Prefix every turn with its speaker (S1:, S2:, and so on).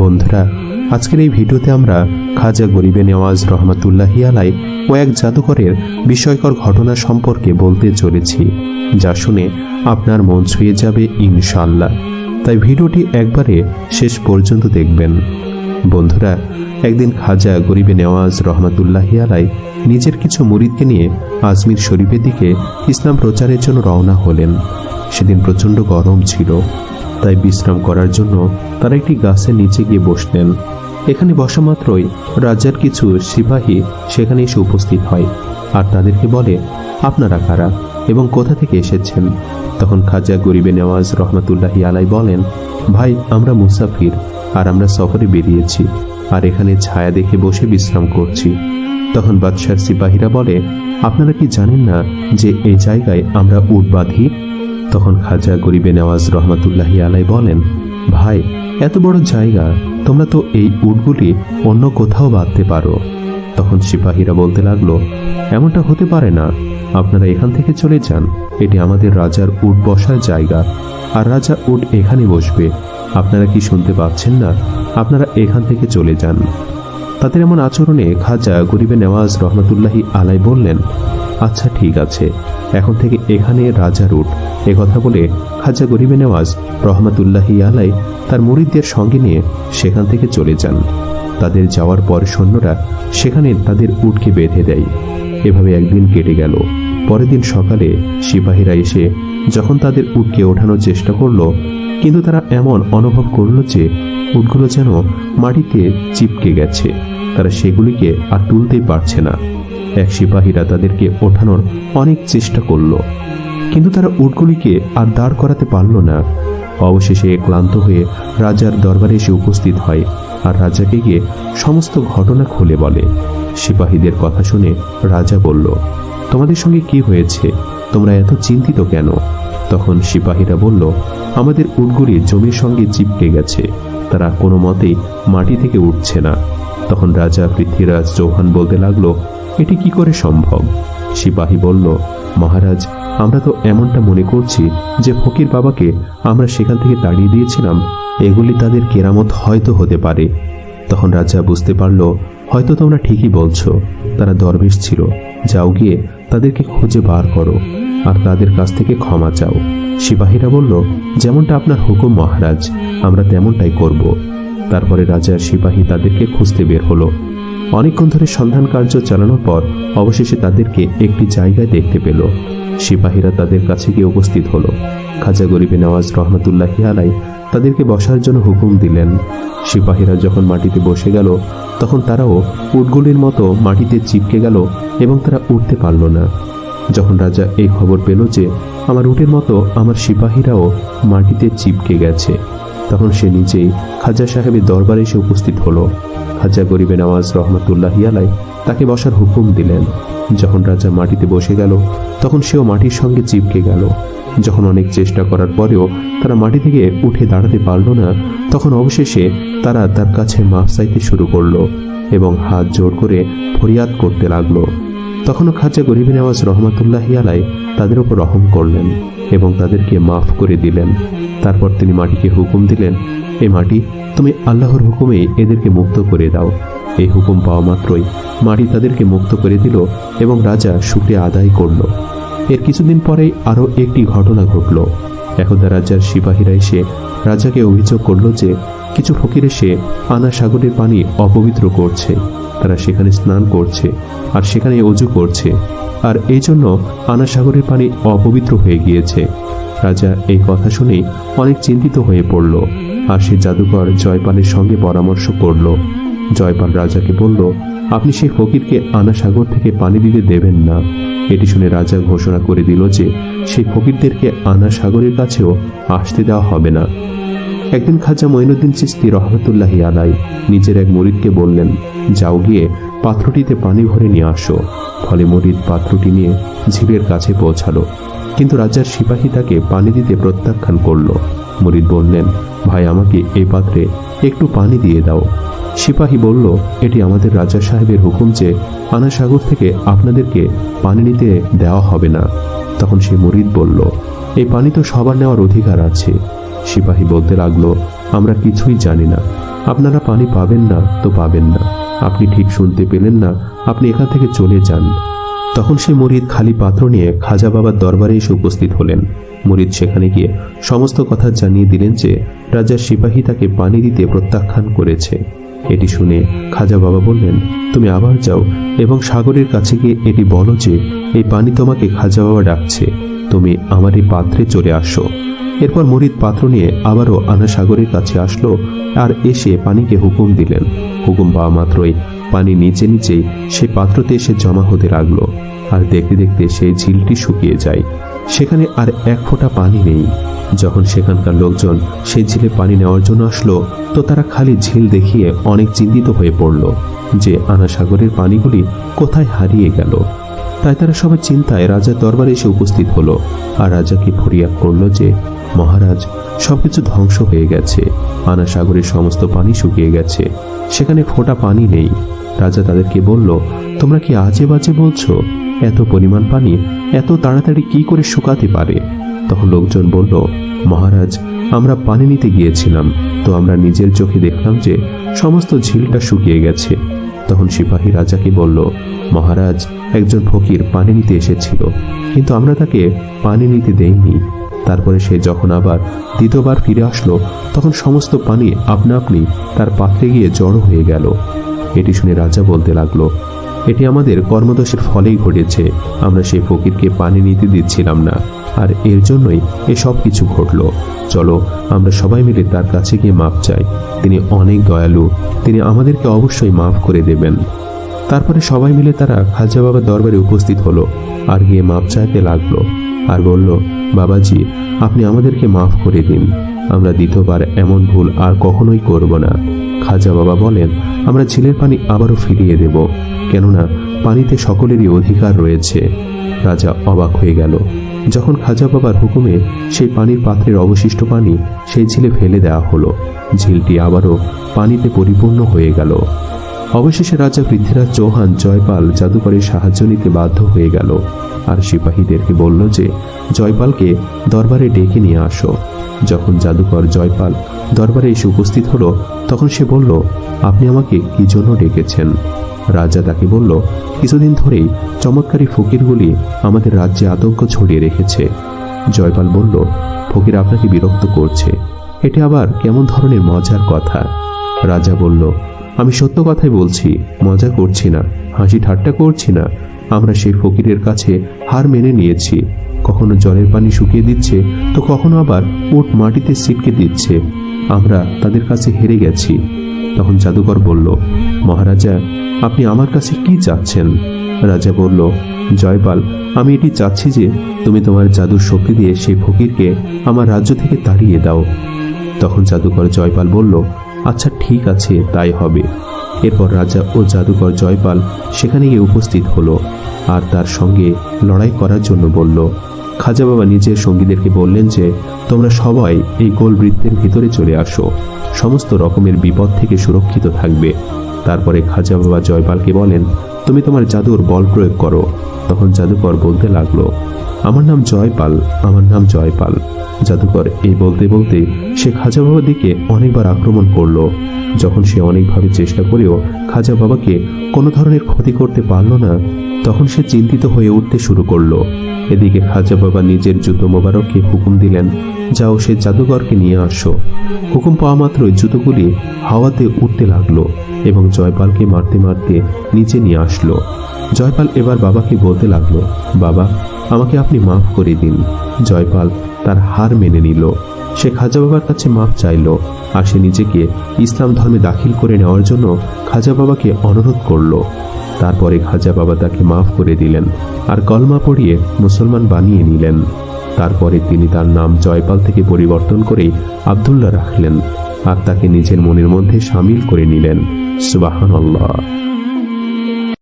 S1: বন্ধুরা, আজকের এই ভিডিওতে আমরা খাজা গরিবে নেওয়াজ রহমাতুল্লাহি আলাই ও এক জাদুকরের বিস্ময়কর ঘটনা সম্পর্কে বলতে চলেছি, যা শুনে আপনার মন ছুঁয়ে যাবে ইনশাল্লাহ তাই ভিডিওটি একবারে শেষ পর্যন্ত দেখবেন। বন্ধুরা, একদিন খাজা গরিবে নেওয়াজ রহমাতুল্লাহি আলাই নিজের কিছু মুরিদকে নিয়ে আজমির শরীফের দিকে ইসলাম প্রচারের জন্য রওনা হলেন। সেদিন প্রচণ্ড গরম ছিল। তাই বিশ্রাম করার জন্য তারা একটি গাছের নিচে গিয়ে বসলেন। এখানে বসা মাত্রই রাজার কিছু সিপাহী সেখানে এসে উপস্থিত হয় আর তাদেরকে বলে, আপনারা কারা এবং কোথা থেকে এসেছেন? তখন খাজা গরিবে নেওয়াজ রহমাতুল্লাহি আলাই বলেন, ভাই, আমরা মুসাফির আর আমরা সফরে বেরিয়েছি আর এখানে ছায়া দেখে বসে বিশ্রাম করছি। তখন বাদশার সিপাহীরা বলে, আপনারা কি জানেন না যে এই জায়গায় আমরা উট তখন খাজা গরিবে নেওয়াজ রহমাতুল্লাহি আলাই বলেন, ভাই, এত বড় জায়গা, তোমরা তো এই উটগুলি অন্য কোথাও বাঁধতে পারো। তখন সিপাহীরা বলতে লাগল, এমনটা হতে পারে না। আপনারা এখান থেকে চলে যান। এটি আমাদের রাজার উট বসার জায়গা। আর রাজা উট এখানে বসবে। আপনারা কি শুনতে পাচ্ছেন না? আপনারা এখান থেকে চলে যান। তাদের এমন আচরণে খাজা গরিবে নেওয়াজ রহমতুল্লাহি আলাই বললেন আচ্ছা ঠিক আছে। এখন থেকে এখানে রাজা রুট। এ কথা বলে খাজা গরিবে নেওয়াজ রহমতুল্লাহি আলাই তার মুরিদদের সঙ্গে নিয়ে সেখান থেকে চলে যান। তাদের যাওয়ার পর সৈন্যরা সেখানে তাদের উটকে বেঁধে দেয়। এভাবে একদিন কেটে গেল। পরের দিন সকালে সিপাহীরা এসে যখন তাদের উটকে ওঠানোর চেষ্টা করল, কিন্তু তারা এমন অনুভব করল যে উটগুলো যেন মাটিতে চিপকে গেছে। তারা সেগুলিকে আর তুলতেই পারছে না। এক সিপাহীরা তাদেরকে ওঠানোর অনেক চেষ্টা করল। কিন্তু তারা উটগুলিকে আর দাঁড় করাতে পারল না। অবশেষে ক্লান্ত হয়ে রাজার দরবারে এসে উপস্থিত হয় আর রাজাকে গিয়ে সমস্ত ঘটনা খুলে বলে। সিপাহীদের কথা শুনে রাজা বলল, তোমাদের সঙ্গে কি হয়েছে? তোমরা এত চিন্তিত কেন? তখন সিপাহীরা বলল, আমাদের উটগুলি জমির সঙ্গে চিপকে গেছে। তারা কোনো মতেই মাটি থেকে উঠছে না। তখন রাজা পৃথ্বীরাজ চৌহান বলতে লাগল এটি কি করে সম্ভব? সিপাহী বলল, মহারাজ, আমরা তো এমনটা মনে করছি যে ফকির বাবাকে আমরা সেখান থেকে তাড়িয়ে দিয়েছিলাম। এগুলি তাদের কেরামত হয়তো হতে পারে। তখন রাজা বুঝতে পারল, হয়তো তোমরা ঠিকই বলছো। তারা দরবেশ ছিল। যাও গিয়ে তাদেরকে খুঁজে বার করো আর তাদের কাছ থেকে ক্ষমা চাও। সিপাহীরা বলল, যেমনটা আপনার হুকুম, মহারাজ, আমরা তেমনটাই করব। তারপরে রাজার সিপাহী তাদেরকে খুঁজতে বের হলো। অনেকক্ষণ ধরে সন্ধান কার্য চালানোর পর অবশেষে তাদেরকে একটি জায়গায় দেখতে পেল। সিপাহীরা তাদের কাছে গিয়ে উপস্থিত হলো। খাজা গরিবে নওয়াজ রহমতুল্লাহি আলাই তাদেরকে বসার জন্য হুকুম দিলেন। সিপাহীরা যখন মাটিতে বসে গেল, তখন তারাও উটগুলির মতো মাটিতে চিপকে গেল এবং তারা উঠতে পারল না। যখন রাজা এই খবর পেল যে আমার উটের মতো আমার সিপাহীরাও মাটিতে চিপকে গেছে, তখন সে নিজেই খাজা সাহেবের দরবারে এসে উপস্থিত হলো। খাজা গরিবে নওয়াজ রহমতুল্লাহি আলাই তাকে বসার হুকুম দিলেন। যখন রাজা মাটিতে বসে গেল, তখন সেও মাটির সঙ্গে চিপকে গেল। যখন অনেক চেষ্টা করার পরেও তারা মাটি থেকে উঠে দাঁড়াতে পারল না, তখন অবশেষে তারা তার কাছে মাফ চাইতে শুরু করল এবং হাত জোর করে ফরিয়াদ করতে লাগল। তখনও খাজা গরিবে নওয়াজ রহমতুল্লাহি আলাই তাদের উপর রহম করলেন এবং তাদেরকে মাফ করে দিলেন। তারপর তিনি মাটিকে হুকুম দিলেন এ মাটি, তুমি আল্লাহর হুকুমে এদেরকে মুক্ত করে দাও। এই হুকুম পাওয়া মাত্রই মাটি তাদেরকে মুক্ত করে দিল এবং রাজা শুক্রিয়া আদায় করল। এর কিছুদিন পরেই আরও একটি ঘটনা ঘটল। একদা রাজার সিপাহীরা এসে রাজাকে অভিযোগ করল যে কিছু ফকির এসে আনা সাগরের পানি অপবিত্র করছে। তারা সেখানে স্নান করছে আর সেখানে অজু করছে। আর এই জন্য আনা সাগরের পানি অপবিত্র হয়ে গিয়েছে। রাজা এই কথা শুনে অনেক চিন্তিত হয়ে পড়ল। আর সে জাদুকর জয়পালের সঙ্গে পরামর্শ করল। জয়পাল রাজাকে বলল, আপনি সেই ফকিরকে আনা সাগর থেকে পানি দিতে দেবেন না। এটি শুনে রাজা ঘোষণা করে দিল যে, সেই ফকিরদেরকে আনা সাগরের কাছেও আসতে দেওয়া হবে না। একদিন খাজা মঈনুদ্দিন চিস্তি রহমতুল্লাহি আলাই নিজের এক মরিদকে বললেন, যাও গিয়ে পাত্রটিতে পানি ভরে নিয়ে আসো। ফলে মরিদ পাত্রটি নিয়ে ঝিলের কাছে পৌঁছালো। কিন্তু রাজার সিপাহী তাকে পানি দিতে প্রত্যাখ্যান করল। মরিদ বললেন ভাই, আমাকে এই পাত্রে একটু পানি দিয়ে দাও। সিপাহী বলল, এটি আমাদের রাজা সাহেবের হুকুম যে আনা সাগর থেকে আপনাদেরকে পানি নিতে দেওয়া হবে না। তখন সে মরিদ বলল, এই পানি তো সবার নেওয়ার অধিকার আছে। সিপাহী বলতে লাগল, আমরা কিছুই জানি না। আপনারা পানি পাবেন না তো পাবেন না। আপনি ঠিক শুনতে পেলেন না, আপনি এখান থেকে চলে যান। তখন সে মুরিদ খালি পাত্র নিয়ে খাজা বাবার দরবারে এসে উপস্থিত হলেন। মুরিদ সেখানে গিয়ে সমস্ত কথা জানিয়ে দিলেন যে রাজার সিপাহী তাকে পানি দিতে প্রত্যাখ্যান করেছে। এটি শুনে খাজা বাবা বললেন, তুমি আবার যাও এবং সাগরের কাছে গিয়ে এটি বলো যে, এই পানি তোমাকে খাজা বাবা ডাকছে। তুমি আমার এই পাত্রে চলে আসো। এরপর মরিদ পাত্র নিয়ে আবারও আনা সাগরের কাছে আসলো আর এসে পানিকে হুকুম দিলেন। হুকুম পাওয়া মাত্রই পানি নিচে নিচেই সে পাত্রতে এসে জমা হতে লাগল। আর দেখতে দেখতে সেই ঝিলটি শুকিয়ে যায়। সেখানে আর এক ফোঁটা পানি নেই। যখন সেখানকার লোকজন সেই ঝিলে পানি নেওয়ার জন্য আসলো, তো তারা খালি ঝিল দেখিয়ে অনেক চিন্তিত হয়ে পড়ল যে আনা সাগরের পানিগুলি কোথায় হারিয়ে গেল। তাই তারা সবাই চিন্তায় রাজার দরবারে এসে উপস্থিত হলো আর রাজাকে ফরিয়াদ করল যে, মহারাজ, সবকিছু ধ্বংস হয়ে গেছে। আনা সাগরের সমস্ত পানি শুকিয়ে গেছে। সেখানে ফোঁটা পানি নেই। রাজা তাদেরকে বলল, তোমরা কি আজে বাজে বলছো? এত পরিমাণ পানি, এত তাড়াতাড়ি কি করে শুকাতে পারে? তখন লোকজন বলল, মহারাজ, আমরা পানি নিতে গিয়েছিলাম, তো আমরা নিজের চোখে দেখলাম যে সমস্ত ঝিলটা শুকিয়ে গেছে। তখন সিপাহী রাজাকে বলল, মহারাজ, একজন ফকির পানি নিতে এসেছিল, কিন্তু আমরা তাকে পানি নিতে দেইনি। তারপরে সে যখন আবার দ্বিতীয়বার ফিরে আসলো, তখন সমস্ত পানি আপনা আপনি তার পাত্রে গিয়ে জড়ো হয়ে গেল। এটি শুনে রাজা বলতে লাগল এটি আমাদের কর্মদোষের ফলেই ঘটেছে। আমরা সেই ফকিরকে পানি নিতে দিচ্ছিলাম না। আর এর জন্যই এসব কিছু ঘটলো। চলো, আমরা সবাই মিলে তার কাছে গিয়ে মাপ চাই। তিনি অনেক দয়ালু। তিনি আমাদেরকে অবশ্যই মাফ করে দেবেন। তারপরে সবাই মিলে তারা খাজা বাবার দরবারে উপস্থিত হলো আর গিয়ে মাপ চাইতে লাগল আর বলল, বাবাজি, আপনি আমাদেরকে মাফ করে দিন। আমরা দ্বিতীয়বার এমন ভুল আর কখনোই করব না। খাজা বাবা বলেন, আমরা ঝিলের পানি আবারও ফিরিয়ে দেব, কেননা পানিতে সকলেরই অধিকার রয়েছে। রাজা অবাক হয়ে গেল। যখন খাজা বাবার হুকুমে সেই পানির পাত্রের অবশিষ্ট পানি সেই ঝিলে ফেলে দেওয়া হলো, ঝিলটি আবারও পানিতে পরিপূর্ণ হয়ে গেল। অবশেষে রাজা পৃথ্বীরাজ চৌহান জয়পাল জাদুকরের সাহায্য নিতে বাধ্য হয়ে গেল। আর সিপাহীদেরকে বলল যে, জয়পালকে দরবারে ডেকে নিয়ে আসো। যখন জাদুকর জয়পাল দরবারে এসে উপস্থিত হলো, তখন সে বলল, আপনি আমাকে কি জন্য ডেকেছেন? রাজা তাকে বলল, কিছুদিন ধরেই চমৎকারী ফকিরগুলি আমাদের রাজ্যে আতঙ্ক ছড়িয়ে রেখেছে। জয়পাল বলল, ফকির আপনাকে বিরক্ত করছে। এটি আবার কেমন ধরনের মজার কথা? রাজা বলল আমি সত্য কথাই বলছি, মজা করছি না, হাসি ঠাট্টা করছি না। আমরা সেই ফকিরের কাছে হার মেনে নিয়েছি। কখনো জলের পানি শুকিয়ে দিচ্ছে, তো কখনো আবার উট মাটিতে ছিটকে দিচ্ছে। আমরা তাদের কাছে হেরে গেছি। তখন জাদুকর বলল, মহারাজা, আপনি আমার কাছে কি চাচ্ছেন? রাজা বলল জয়পাল আমি এটি চাচ্ছি যে তুমি তোমার জাদুর শক্তি দিয়ে সেই ফকিরকে আমার রাজ্য থেকে তাড়িয়ে দাও। তখন জাদুকর জয়পাল বলল আচ্ছা ঠিক আছে, তাই হবে। এরপর রাজা ও জাদুকর জয়পাল সেখানে গিয়ে উপস্থিত হলো আর তার সঙ্গে লড়াই করার জন্য বলল, খাজা বাবা নিজের সঙ্গীদেরকে বললেন যে, তোমরা সবাই এই গোল বৃত্তের ভিতরে চলে আসো। সমস্ত রকমের বিপদ থেকে সুরক্ষিত থাকবে। তারপরে খাজা বাবা জয়পালকে বলেন, তুমি তোমার জাদুর বল প্রয়োগ করো। তখন জাদুকর বলতে লাগল, আমার নাম জয়পাল, আমার নাম জয়পাল। জাদুকর এই বলতে বলতে সে খাজা বাবার দিকে অনেকবার আক্রমণ করল। যখন সে অনেকভাবে চেষ্টা করেও খাজা বাবাকে কোনো ধরনের ক্ষতি করতে পারল না, তখন সে চিন্তিত হয়ে উঠতে শুরু করল। এদিকে খাজা বাবা নিজের জুতো মোবারককে হুকুম দিলেন, যাও সে জাদুকরকে নিয়ে আসো। হুকুম পাওয়া মাত্রই জুতোগুলি হাওয়াতে উঠতে লাগল এবং জয়পালকে মারতে মারতে নিচে নিয়ে আসলো। জয়পাল এবার বাবাকে বলতে লাগল, বাবা, আমাকে আপনি মাফ করে দিন। জয়পাল তার হার মেনে নিল। সে খাজা বাবার কাছে মাফ চাইল আর সে নিজেকে ইসলাম ধর্মে দাখিল করে নেওয়ার জন্য খাজা বাবাকে অনুরোধ করল। তারপরে খাজা বাবা তাকে মাফ করে দিলেন আর কলমা পড়িয়ে মুসলমান বানিয়ে নিলেন। তারপরে তিনি তার নাম জয়পাল থেকে পরিবর্তন করে আবদুল্লাহ রাখলেন আর তাকে নিজের মনের মধ্যে সামিল করে নিলেন। সুবাহান আল্লাহ